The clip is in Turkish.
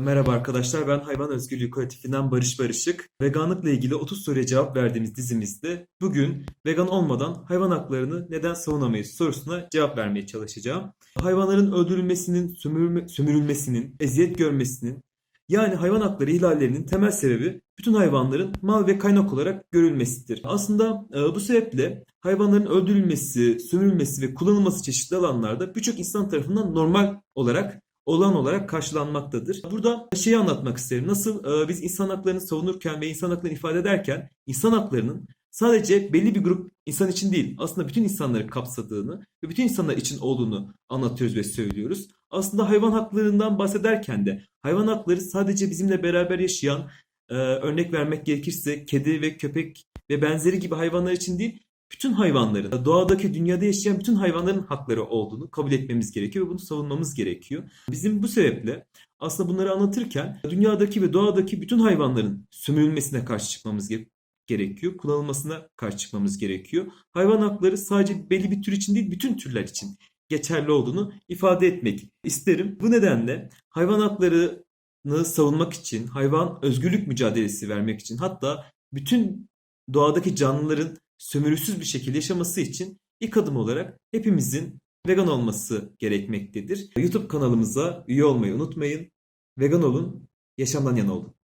Merhaba arkadaşlar, ben Hayvan Özgürlüğü Kolektifinden Barış Barışık. Veganlıkla ilgili 30 soruya cevap verdiğimiz dizimizde bugün vegan olmadan hayvan haklarını neden savunamayız sorusuna cevap vermeye çalışacağım. Hayvanların öldürülmesinin, sömürülme- sömürülmesinin, eziyet görmesinin yani hayvan hakları ihlallerinin temel sebebi bütün hayvanların mal ve kaynak olarak görülmesidir. Aslında e, bu sebeple hayvanların öldürülmesi, sömürülmesi ve kullanılması çeşitli alanlarda birçok insan tarafından normal olarak olan olarak karşılanmaktadır. Burada şeyi anlatmak isterim. Nasıl e, biz insan haklarını savunurken ve insan haklarını ifade ederken insan haklarının sadece belli bir grup insan için değil, aslında bütün insanları kapsadığını ve bütün insanlar için olduğunu anlatıyoruz ve söylüyoruz. Aslında hayvan haklarından bahsederken de hayvan hakları sadece bizimle beraber yaşayan, e, örnek vermek gerekirse kedi ve köpek ve benzeri gibi hayvanlar için değil, bütün hayvanların, doğadaki, dünyada yaşayan bütün hayvanların hakları olduğunu kabul etmemiz gerekiyor ve bunu savunmamız gerekiyor. Bizim bu sebeple aslında bunları anlatırken dünyadaki ve doğadaki bütün hayvanların sömürülmesine karşı çıkmamız ge- gerekiyor. Kullanılmasına karşı çıkmamız gerekiyor. Hayvan hakları sadece belli bir tür için değil, bütün türler için geçerli olduğunu ifade etmek isterim. Bu nedenle hayvan haklarını savunmak için, hayvan özgürlük mücadelesi vermek için hatta bütün doğadaki canlıların sömürüsüz bir şekilde yaşaması için ilk adım olarak hepimizin vegan olması gerekmektedir. YouTube kanalımıza üye olmayı unutmayın. Vegan olun, yaşamdan yana olun.